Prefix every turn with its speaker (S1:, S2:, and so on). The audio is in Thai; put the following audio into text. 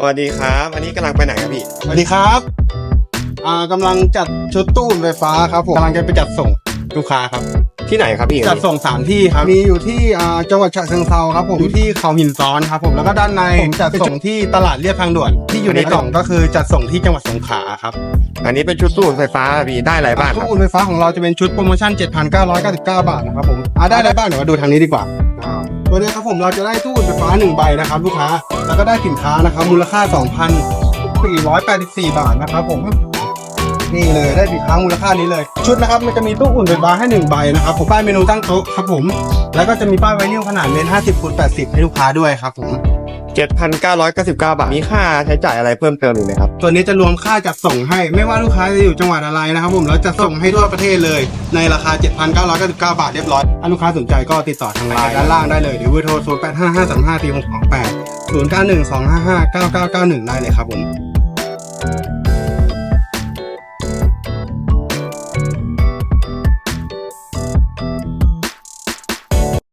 S1: สวัสดีครับ อันนี้กำลังไปไหนครับพี่
S2: สวัสดีครับอ่ากำลังจัดชุดตู้อุ่นไฟฟ้าครับผมกำลังจะไปจัดส่งลูกค้าครับ
S1: ที่ไหนครับพี่
S2: จัดส่งสามที่ครับ มีอยู่ที่อ่าจังหวัดฉะเชิงเทราครับผมอยู่ที่เขาหินซ้อนครับผมแล้วก็ด้านในผมจัดส่งที่ตลาดเรียบทางด่วนที่อยู่ในกล่องก็คือจัดส่งที่จังหวัดสงขลาครับ
S1: อันนี้เป็นชุดตู้ไฟฟ้าพี่ได้อะไรบ้างค
S2: ตู้
S1: รับ
S2: อุ่นไฟฟ้าของเราจะเป็นชุดโปรโมชั่น 7,999 บาทนะครับผมอ่าได้อะไรบ้างเดี๋ยวมาดูทางนี้ดีกว่าอ่า ตัวนี้ครับผมเราจะได้ตู้อุ่นไฟฟ้าหนึ่งใบนะครับลูกค้า แล้วก็ได้สินค้านะครับมูลค่า 2,484 บาทนะครับผม นี่เลยได้สินค้ามูลค่านี้เลย ชุดนะครับมันจะมีตู้อุ่นไฟฟ้าให้หนึ่งใบนะครับผมป้ายเมนูตั้งโต๊ะครับผมแล้วก็จะมีป้ายไวนิลขนาดเมตรห้าสิบคูณแปดสิบให้ลูกค้าด้วยครับผม
S1: 7,999 บาท มีค่าใช้จ่ายอะไรเพิ่มเติมอีกไหมครับ
S2: ตัวนี้จะรวมค่าจัดส่งให้ ไม่ว่าลูกค้าจะอยู่จังหวัดอะไรนะครับผม แล้วจะส่งให้ทั่วประเทศเลย ในราคา 7,999 บาทเรียบร้อย ถ้าลูกค้าสนใจก็ติดต่อทางไลน์ด้านล่างได้เลย หรือเบอร์โทร 0 8 5 5 3 5 4 6 2 8 0 9 1 2 5 5 9 9 9 1 ได้เลยครับผม